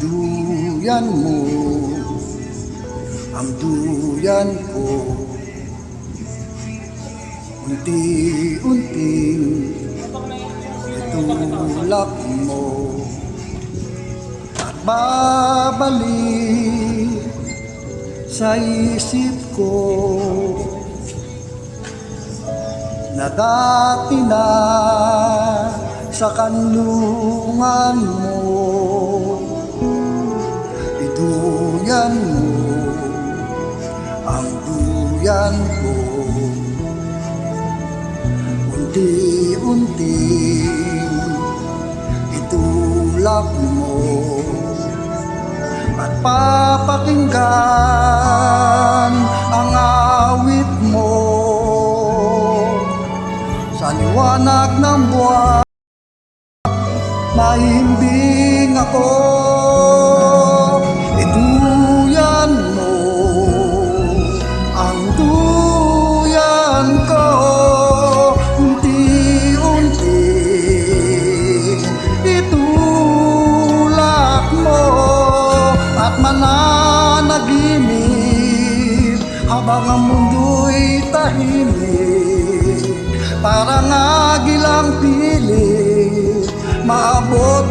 duyan mo. Ang duyan ko. Unti-unting itulak mo. At babalik sa isip ko na dati na sa kanlungan mo iduyan mo ang duyan ko. Unti-unti itulak mo at papakinggan ang awit mo. Sa liwanag ng buwan mahimbing ako habang ang mundo'y tahimik. Parang agilang pilit maabot